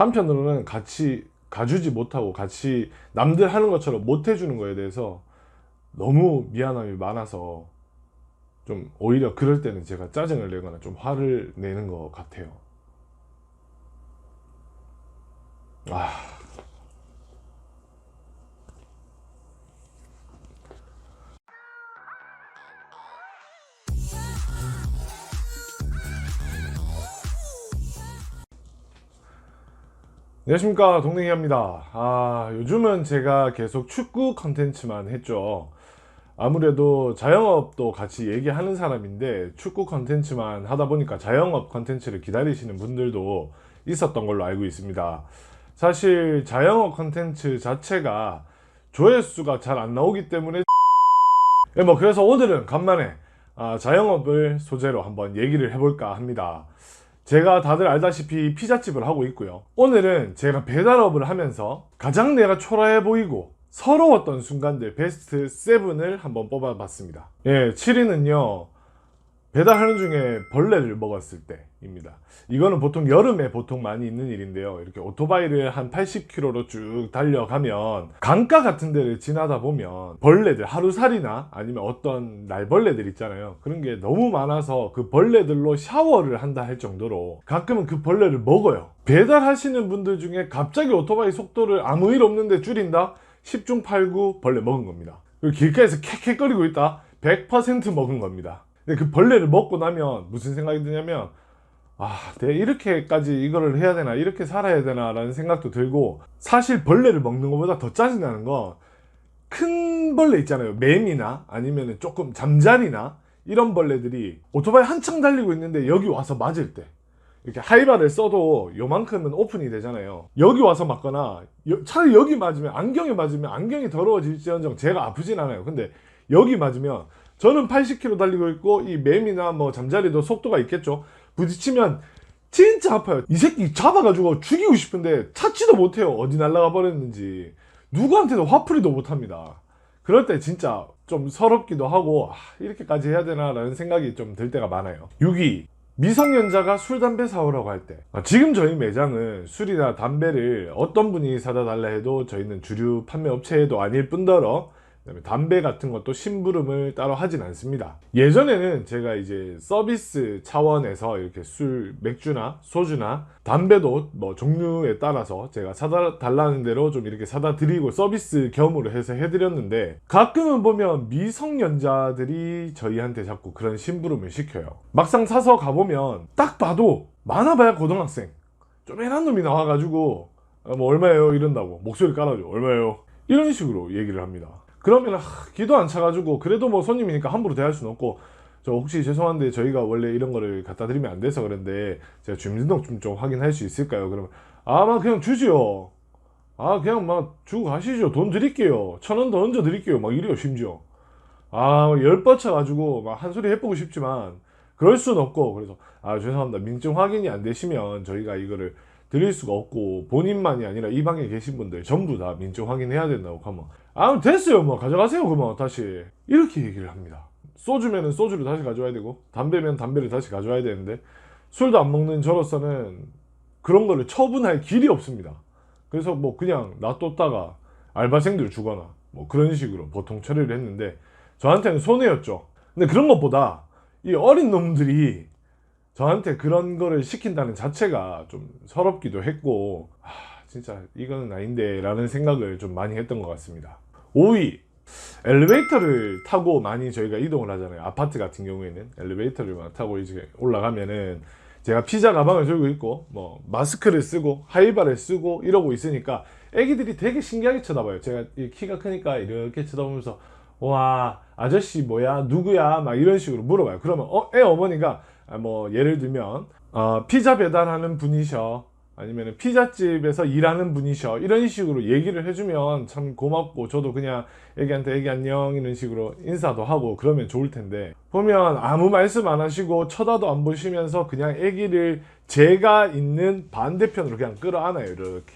한편으로는 같이 가주지 못하고 같이 남들 하는 것처럼 못 해주는 거에 대해서 너무 미안함이 많아서 좀 오히려 그럴 때는 제가 짜증을 내거나 좀 화를 내는 것 같아요. 아. 안녕하십니까 동댕이입니다. 아 요즘은 제가 계속 축구 컨텐츠만 했죠. 아무래도 자영업도 같이 얘기하는 사람인데 축구 컨텐츠만 하다 보니까 자영업 컨텐츠를 기다리시는 분들도 있었던 걸로 알고 있습니다. 사실 자영업 컨텐츠 자체가 조회수가 잘 안 나오기 때문에 예, 뭐 그래서 오늘은 간만에 아, 자영업을 소재로 한번 얘기를 해볼까 합니다. 제가 다들 알다시피 피자집을 하고 있고요. 오늘은 제가 배달업을 하면서 가장 내가 초라해 보이고 서러웠던 순간들 베스트 7을 한번 뽑아봤습니다. 예, 7위는요. 배달하는 중에 벌레를 먹었을 때입니다. 이거는 보통 여름에 보통 많이 있는 일인데요. 이렇게 오토바이를 한 80km로 쭉 달려가면 강가 같은 데를 지나다 보면 벌레들 하루살이나 아니면 어떤 날벌레들 있잖아요. 그런 게 너무 많아서 그 벌레들로 샤워를 한다 할 정도로 가끔은 그 벌레를 먹어요. 배달하시는 분들 중에 갑자기 오토바이 속도를 아무 일 없는데 줄인다? 10중 8구 벌레 먹은 겁니다. 그리고 길가에서 캑캑거리고 있다? 100% 먹은 겁니다. 그 벌레를 먹고 나면 무슨 생각이 드냐면 아, 내가 이렇게까지 이거를 해야 되나, 이렇게 살아야 되나, 라는 생각도 들고, 사실 벌레를 먹는 것보다 더 짜증나는 건, 큰 벌레 있잖아요. 뱀이나, 아니면 조금 잠자리나, 이런 벌레들이 오토바이 한창 달리고 있는데 여기 와서 맞을 때, 이렇게 하이바를 써도 요만큼은 오픈이 되잖아요. 여기 와서 맞거나, 여- 차라리 여기 맞으면, 안경에 맞으면 안경이 더러워질지언정 제가 아프진 않아요. 근데 여기 맞으면, 저는 80km 달리고 있고, 이 뱀이나 뭐 잠자리도 속도가 있겠죠. 부딪히면 진짜 아파요. 이 새끼 잡아가지고 죽이고 싶은데 찾지도 못해요. 어디 날아가 버렸는지. 누구한테도 화풀이도 못합니다. 그럴 때 진짜 좀 서럽기도 하고 아, 이렇게까지 해야 되나 라는 생각이 좀 들 때가 많아요. 6위 미성년자가 술, 담배 사오라고 할 때. 아, 지금 저희 매장은 술이나 담배를 어떤 분이 사다 달라 해도 저희는 주류 판매 업체도 아닐 뿐더러 그다음에 담배 같은 것도 심부름을 따로 하진 않습니다. 예전에는 제가 이제 서비스 차원에서 이렇게 술, 맥주나 소주나 담배도 뭐 종류에 따라서 제가 사다 달라는 대로 좀 이렇게 사다 드리고 서비스 겸으로 해서 해드렸는데 가끔은 보면 미성년자들이 저희한테 자꾸 그런 심부름을 시켜요. 막상 사서 가보면 딱 봐도 많아봐야 고등학생. 쪼매난 놈이 나와가지고 아, 뭐 얼마예요 이런다고 목소리 깔아줘 얼마예요 이런 식으로 얘기를 합니다. 그러면 하, 기도 안 차가지고 그래도 뭐 손님이니까 함부로 대할 수는 없고 저 혹시 죄송한데 저희가 원래 이런 거를 갖다 드리면 안 돼서 그런데 제가 주민등록증 좀 확인할 수 있을까요? 그러면 아마 그냥 주지요. 아 그냥 막 주고 가시죠. 돈 드릴게요. 천 원 더 얹어 드릴게요. 막 이래요 심지어. 아열 뻗쳐가지고 막 한 소리 해보고 싶지만 그럴 수는 없고 그래서 아 죄송합니다. 민증 확인이 안 되시면 저희가 이거를 드릴 수가 없고 본인만이 아니라 이 방에 계신 분들 전부 다 민증 확인해야 된다고 하면 아 됐어요. 뭐 가져가세요. 그러면 다시. 이렇게 얘기를 합니다. 소주면은 소주를 다시 가져와야 되고 담배면 담배를 다시 가져와야 되는데 술도 안 먹는 저로서는 그런 거를 처분할 길이 없습니다. 그래서 뭐 그냥 놔뒀다가 알바생들 주거나 뭐 그런 식으로 보통 처리를 했는데 저한테는 손해였죠. 근데 그런 것보다 이 어린 놈들이 저한테 그런 거를 시킨다는 자체가 좀 서럽기도 했고 아, 진짜 이거는 아닌데 라는 생각을 좀 많이 했던 것 같습니다. 5위 엘리베이터를 타고 많이 저희가 이동을 하잖아요. 아파트 같은 경우에는 엘리베이터를 막 타고 이제 올라가면은 제가 피자 가방을 들고 있고 뭐 마스크를 쓰고 하이바를 쓰고 이러고 있으니까 애기들이 되게 신기하게 쳐다봐요. 제가 이 키가 크니까 이렇게 쳐다보면서 와 아저씨 뭐야? 누구야? 막 이런 식으로 물어봐요. 그러면 어, 애 어머니가 아, 뭐 예를 들면 어, 피자 배달하는 분이셔 아니면 피자집에서 일하는 분이셔. 이런 식으로 얘기를 해주면 참 고맙고 저도 그냥 애기한테 애기 안녕 이런 식으로 인사도 하고 그러면 좋을 텐데. 보면 아무 말씀 안 하시고 쳐다도 안 보시면서 그냥 애기를 제가 있는 반대편으로 그냥 끌어안아요 이렇게.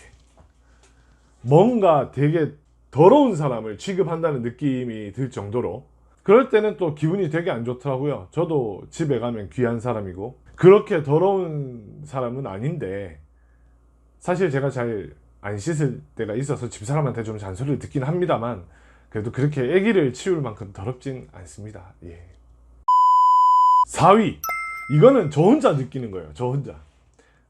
뭔가 되게 더러운 사람을 취급한다는 느낌이 들 정도로. 그럴 때는 또 기분이 되게 안 좋더라고요. 저도 집에 가면 귀한 사람이고. 그렇게 더러운 사람은 아닌데 사실 제가 잘 안 씻을 때가 있어서 집사람한테 좀 잔소리를 듣긴 합니다만 그래도 그렇게 아기를 치울 만큼 더럽진 않습니다. 예. 4위 이거는 저 혼자 느끼는 거예요. 저 혼자.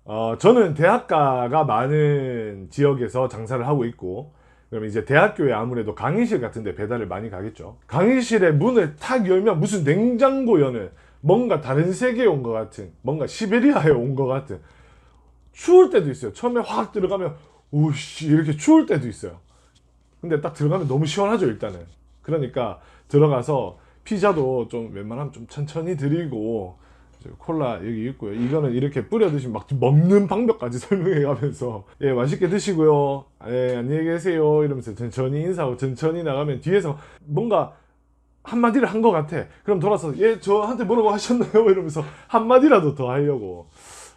어, 저는 대학가가 많은 지역에서 장사를 하고 있고 그러면 이제 대학교에 아무래도 강의실 같은 데 배달을 많이 가겠죠. 강의실의 문을 탁 열면 무슨 냉장고 여는 뭔가 다른 세계에 온 것 같은 뭔가 시베리아에 온 것 같은 추울 때도 있어요. 처음에 확 들어가면 오씨 이렇게 추울 때도 있어요. 근데 딱 들어가면 너무 시원하죠 일단은. 그러니까 들어가서 피자도 좀 웬만하면 좀 천천히 드리고 저 콜라 여기 있고요. 이거는 이렇게 뿌려 드시면 막 먹는 방법까지 설명해 가면서 예 맛있게 드시고요. 예 안녕히 계세요 이러면서 천천히 인사하고 천천히 나가면 뒤에서 뭔가 한마디를 한 것 같아. 그럼 돌아서 예 저한테 뭐라고 하셨나요? 이러면서 한마디라도 더 하려고.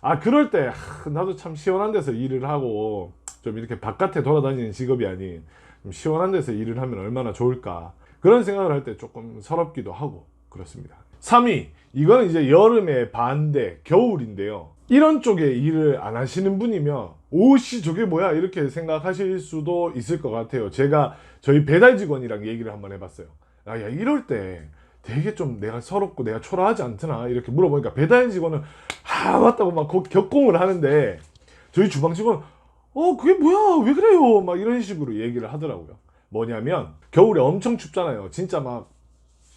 아 그럴 때 하, 나도 참 시원한 데서 일을 하고 좀 이렇게 바깥에 돌아다니는 직업이 아닌 좀 시원한 데서 일을 하면 얼마나 좋을까 그런 생각을 할 때 조금 서럽기도 하고 그렇습니다. 3위 이거는 이제 여름의 반대 겨울인데요. 이런 쪽에 일을 안 하시는 분이면 오씨 저게 뭐야 이렇게 생각하실 수도 있을 것 같아요. 제가 저희 배달 직원이랑 얘기를 한번 해봤어요. 아, 야 이럴 때 되게 좀 내가 서럽고 내가 초라하지 않더나 이렇게 물어보니까 배달 직원은 아 맞다고 막 거- 격공을 하는데 저희 주방 직원 어 그게 뭐야 왜 그래요 막 이런 식으로 얘기를 하더라고요. 뭐냐면 겨울에 엄청 춥잖아요. 진짜 막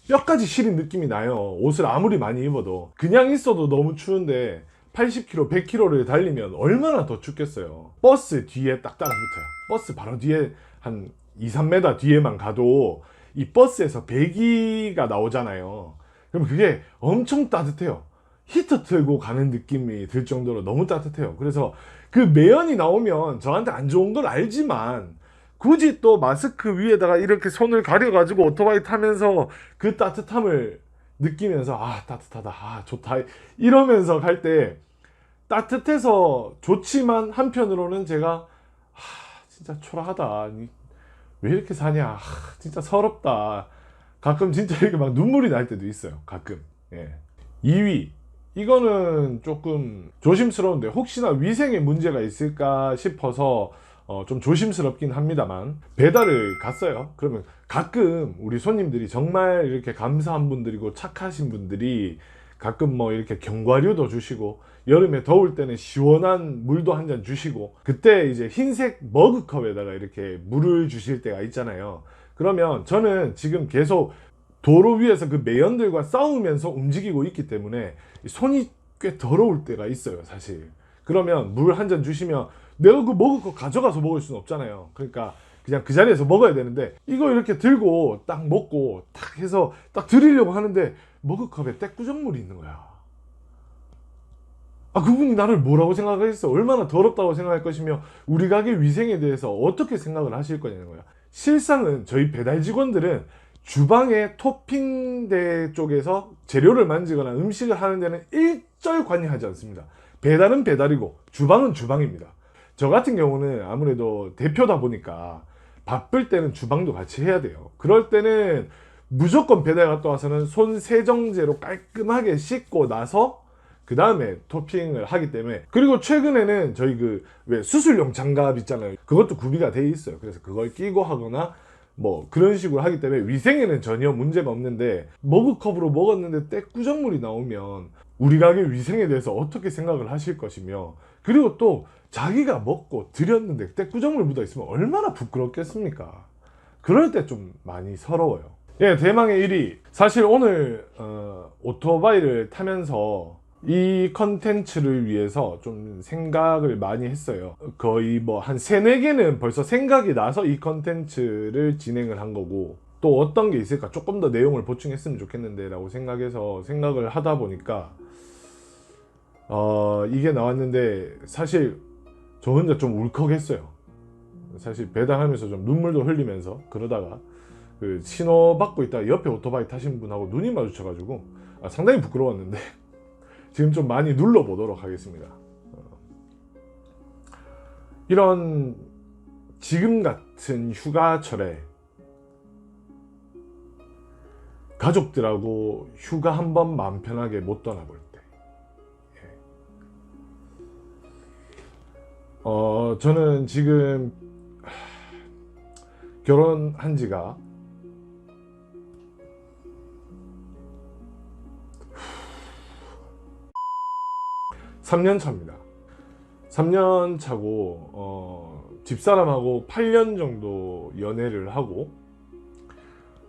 뼈까지 시린 느낌이 나요. 옷을 아무리 많이 입어도 그냥 있어도 너무 추운데 80km, 100km를 달리면 얼마나 더 춥겠어요. 버스 뒤에 딱 따라붙어요. 버스 바로 뒤에 한 2, 3m 뒤에만 가도 이 버스에서 배기가 나오잖아요. 그럼 그게 엄청 따뜻해요. 히터 틀고 가는 느낌이 들 정도로 너무 따뜻해요. 그래서 그 매연이 나오면 저한테 안 좋은 걸 알지만 굳이 또 마스크 위에다가 이렇게 손을 가려 가지고 오토바이 타면서 그 따뜻함을 느끼면서 아 따뜻하다 아 좋다 이러면서 갈 때 따뜻해서 좋지만 한편으로는 제가 아 진짜 초라하다. 이- 왜 이렇게 사냐? 아, 진짜 서럽다. 가끔 진짜 이렇게 막 눈물이 날 때도 있어요 가끔. 예. 2위 이거는 조금 조심스러운데 혹시나 위생에 문제가 있을까 싶어서 어, 좀 조심스럽긴 합니다만 배달을 갔어요. 그러면 가끔 우리 손님들이 정말 이렇게 감사한 분들이고 착하신 분들이 가끔 뭐 이렇게 견과류도 주시고 여름에 더울 때는 시원한 물도 한 잔 주시고 그때 이제 흰색 머그컵에다가 이렇게 물을 주실 때가 있잖아요. 그러면 저는 지금 계속 도로 위에서 그 매연들과 싸우면서 움직이고 있기 때문에 손이 꽤 더러울 때가 있어요, 사실. 그러면 물 한 잔 주시면 내가 그 먹을 거 가져가서 먹을 수는 없잖아요. 그러니까 그냥 그 자리에서 먹어야 되는데 이거 이렇게 들고 딱 먹고 딱 해서 딱 드리려고 하는데 머그컵에 떼꾸정물이 있는 거야. 아 그분이 나를 뭐라고 생각하겠어? 얼마나 더럽다고 생각할 것이며 우리 가게 위생에 대해서 어떻게 생각을 하실 거냐는 거야. 실상은 저희 배달 직원들은 주방의 토핑대 쪽에서 재료를 만지거나 음식을 하는 데는 일절 관여하지 않습니다. 배달은 배달이고 주방은 주방입니다. 저 같은 경우는 아무래도 대표다 보니까 바쁠 때는 주방도 같이 해야 돼요. 그럴 때는 무조건 배달 갔다 와서는 손 세정제로 깔끔하게 씻고 나서 그 다음에 토핑을 하기 때문에 그리고 최근에는 저희 그 왜 수술용 장갑 있잖아요. 그것도 구비가 돼 있어요. 그래서 그걸 끼고 하거나 뭐 그런 식으로 하기 때문에 위생에는 전혀 문제가 없는데 머그컵으로 먹었는데 떼꾸정물이 나오면 우리 가게 위생에 대해서 어떻게 생각을 하실 것이며 그리고 또 자기가 먹고 드렸는데 떼꾸정물 묻어 있으면 얼마나 부끄럽겠습니까? 그럴 때 좀 많이 서러워요. 예, 대망의 1위. 사실 오늘 어, 오토바이를 타면서 이 컨텐츠를 위해서 좀 생각을 많이 했어요. 거의 뭐 한 세네 개는 벌써 생각이 나서 이 컨텐츠를 진행을 한 거고 또 어떤 게 있을까 조금 더 내용을 보충했으면 좋겠는데 라고 생각해서 생각을 하다 보니까 어, 이게 나왔는데 사실 저 혼자 좀 울컥했어요. 사실 배달하면서 좀 눈물도 흘리면서 그러다가 그 신호 받고 있다가 옆에 오토바이 타신 분하고 눈이 마주쳐 가지고 아, 상당히 부끄러웠는데 지금 좀 많이 눌러보도록 하겠습니다. 어. 이런 지금 같은 휴가철에 가족들하고 휴가 한 번 마음 편하게 못 떠나볼 때 어, 저는 지금 하, 결혼한 지가 3년 차입니다. 3년 차고 어, 집사람하고 8년 정도 연애를 하고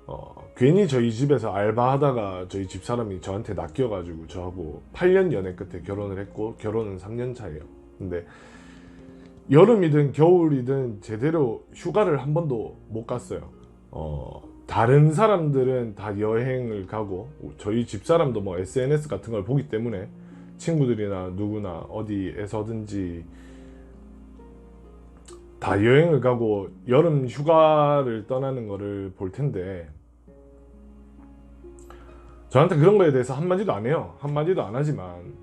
어, 괜히 저희 집에서 알바하다가 저희 집사람이 저한테 낚여가지고 저하고 8년 연애 끝에 결혼을 했고 결혼은 3년 차예요. 근데 여름이든 겨울이든 제대로 휴가를 한 번도 못 갔어요. 어, 다른 사람들은 다 여행을 가고 저희 집사람도 뭐 SNS 같은 걸 보기 때문에 친구들이나 누구나 어디에서든지 다 여행을 가고 여름 휴가를 떠나는 거를 볼 텐데 저한테 그런 거에 대해서 한마디도 안 해요. 한마디도 안 하지만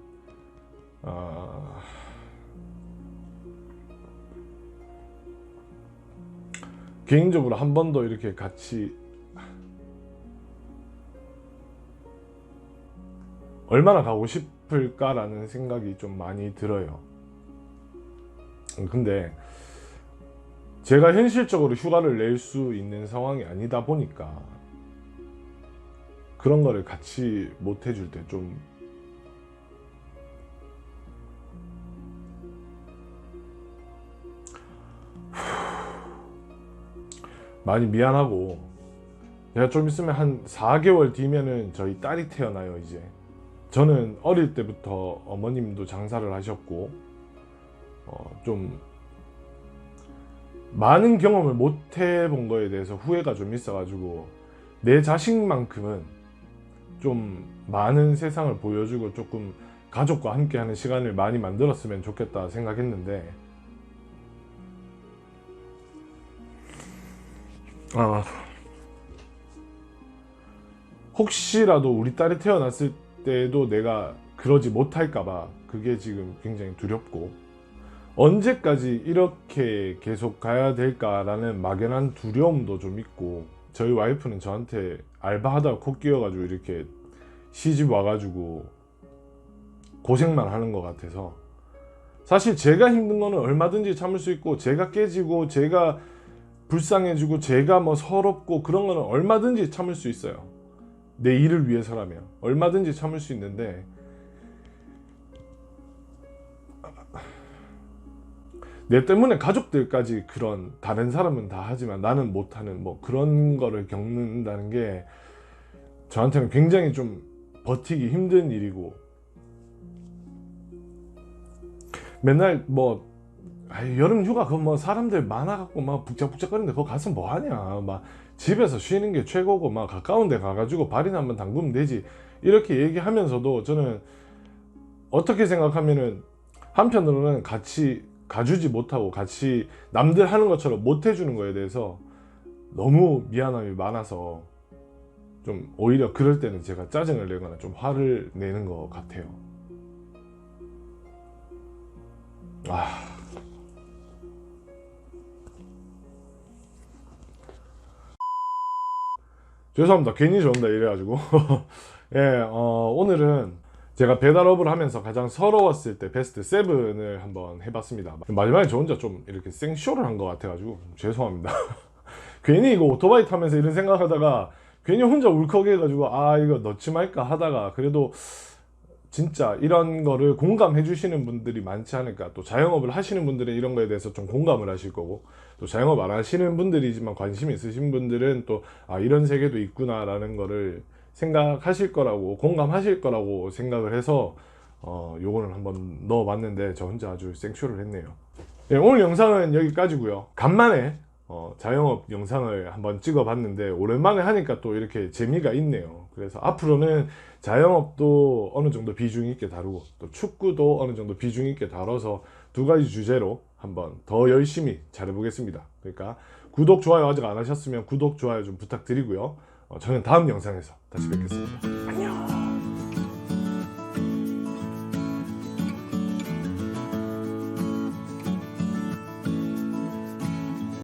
아, 개인적으로 한 번도 이렇게 같이 얼마나 가고 싶 을까라는 생각이 좀 많이 들어요. 근데 제가 현실적으로 휴가를 낼 수 있는 상황이 아니다 보니까 그런 거를 같이 못 해줄 때 좀 많이 미안하고 제가 좀 있으면 한 4개월 뒤면은 저희 딸이 태어나요 이제 저는 어릴 때부터 어머님도 장사를 하셨고 어, 좀 많은 경험을 못 해본 거에 대해서 후회가 좀 있어가지고 내 자식만큼은 좀 많은 세상을 보여주고 조금 가족과 함께하는 시간을 많이 만들었으면 좋겠다 생각했는데 아 혹시라도 우리 딸이 태어났을 때 도 내가 그러지 못할까봐 그게 지금 굉장히 두렵고 언제까지 이렇게 계속 가야 될까라는 막연한 두려움도 좀 있고 저희 와이프는 저한테 알바하다가 코 끼어가지고 이렇게 시집 와가지고 고생만 하는 것 같아서 사실 제가 힘든 거는 얼마든지 참을 수 있고 제가 깨지고 제가 불쌍해지고 제가 뭐 서럽고 그런 거는 얼마든지 참을 수 있어요 내 일을 위해서라면 얼마든지 참을 수 있는데 내 때문에 가족들까지 그런 다른 사람은 다 하지만 나는 못하는 뭐 그런 거를 겪는다는 게 저한테는 굉장히 좀 버티기 힘든 일이고 맨날 뭐 아이, 여름 휴가 그거 뭐 사람들 많아갖고 막 북적북적거리는데 그거 가서 뭐 하냐 막 집에서 쉬는 게 최고고 막 가까운 데 가가지고 발이나 한번 담그면 되지 이렇게 얘기하면서도 저는 어떻게 생각하면은 한편으로는 같이 가주지 못하고 같이 남들 하는 것처럼 못 해주는 거에 대해서 너무 미안함이 많아서 좀 오히려 그럴 때는 제가 짜증을 내거나 좀 화를 내는 것 같아요. 아. 죄송합니다. 괜히 좋은다 이래가지고. 예, 어, 오늘은 제가 배달업을 하면서 가장 서러웠을 때 베스트 7을 한번 해봤습니다. 마지막에 저 혼자 좀 이렇게 생쇼를 한 것 같아가지고 죄송합니다. 괜히 이거 오토바이 타면서 이런 생각하다가 괜히 혼자 울컥해가지고 아 이거 넣지 말까 하다가 그래도 진짜 이런 거를 공감해 주시는 분들이 많지 않을까. 또 자영업을 하시는 분들은 이런 거에 대해서 좀 공감을 하실 거고 또 자영업 안 하시는 분들이지만 관심 있으신 분들은 또 아 이런 세계도 있구나 라는 거를 생각하실 거라고 공감하실 거라고 생각을 해서 어 요거를 한번 넣어 봤는데 저 혼자 아주 생쇼를 했네요. 네, 오늘 영상은 여기까지고요. 간만에 어, 자영업 영상을 한번 찍어 봤는데 오랜만에 하니까 또 이렇게 재미가 있네요. 그래서 앞으로는 자영업도 어느 정도 비중 있게 다루고 또 축구도 어느 정도 비중 있게 다뤄서 두 가지 주제로 한번 더 열심히 잘해 보겠습니다. 그러니까 구독, 좋아요 아직 안 하셨으면 구독, 좋아요 좀 부탁드리고요. 어, 저는 다음 영상에서 다시 뵙겠습니다. 안녕.